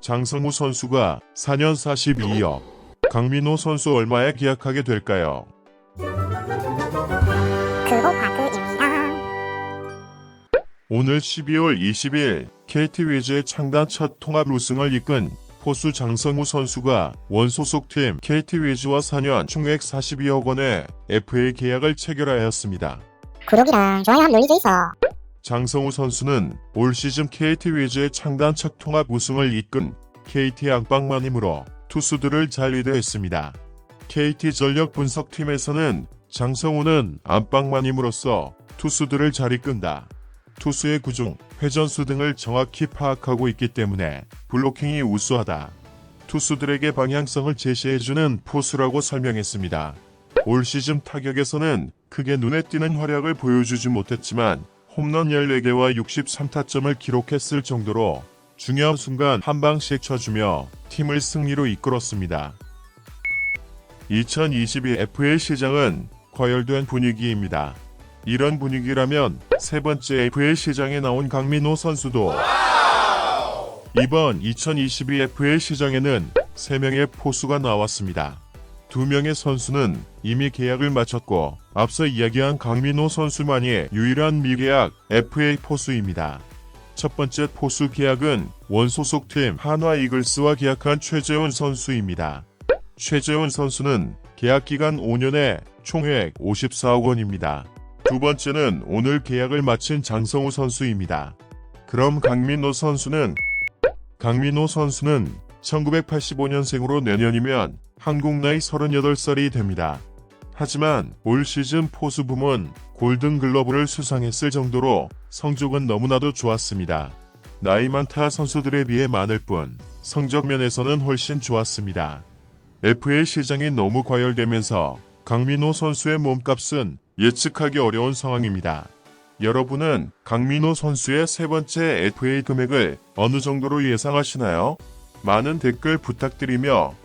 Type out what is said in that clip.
장성우 선수가 4년 42억, 강민호 선수 얼마에 계약하게 될까요? 오늘 12월 20일 KT 위즈의 창단 첫 통합 우승을 이끈 포수 장성우 선수가 원소속팀 KT 위즈와 4년 총액 42억 원의 FA 계약을 체결하였습니다. 구독이랑 좋아요 있어. 장성우 선수는 올 시즌 KT 위즈의 창단 첫 통합 우승을 이끈 KT 안방마님으로 투수들을 잘 리드했습니다. KT 전력 분석팀에서는 장성우는 안방마님으로서 투수들을 잘 이끈다. 투수의 구종, 회전수 등을 정확히 파악하고 있기 때문에 블로킹이 우수하다. 투수들에게 방향성을 제시해주는 포수라고 설명했습니다. 올 시즌 타격에서는 크게 눈에 띄는 활약을 보여주지 못했지만 홈런 14개와 63타점을 기록했을 정도로 중요한 순간 한 방씩 쳐주며 팀을 승리로 이끌었습니다. 2022 FA 시장은 과열된 분위기입니다. 이런 분위기라면 세 번째 FA 시장에 나온 강민호 선수도 이번 2022 FA 시장에는 3명의 포수가 나왔습니다. 두 명의 선수는 이미 계약을 마쳤고 앞서 이야기한 강민호 선수만이 유일한 미계약 FA 포수입니다. 첫 번째 포수 계약은 원소속 팀 한화 이글스와 계약한 최재훈 선수입니다. 최재훈 선수는 계약 기간 5년에 총액 54억 원입니다. 두 번째는 오늘 계약을 마친 장성우 선수입니다. 그럼 강민호 선수는 강민호 선수는 1985년생으로 내년이면 한국 나이 38살이 됩니다. 하지만 올 시즌 포수 부문 골든 글러브를 수상했을 정도로 성적은 너무나도 좋았습니다. 나이 많다 선수들에 비해 많을 뿐 성적 면에서는 훨씬 좋았습니다. FA 시장이 너무 과열되면서 강민호 선수의 몸값은 예측하기 어려운 상황입니다. 여러분은 강민호 선수의 세 번째 FA 금액을 어느 정도로 예상하시나요? 많은 댓글 부탁드리며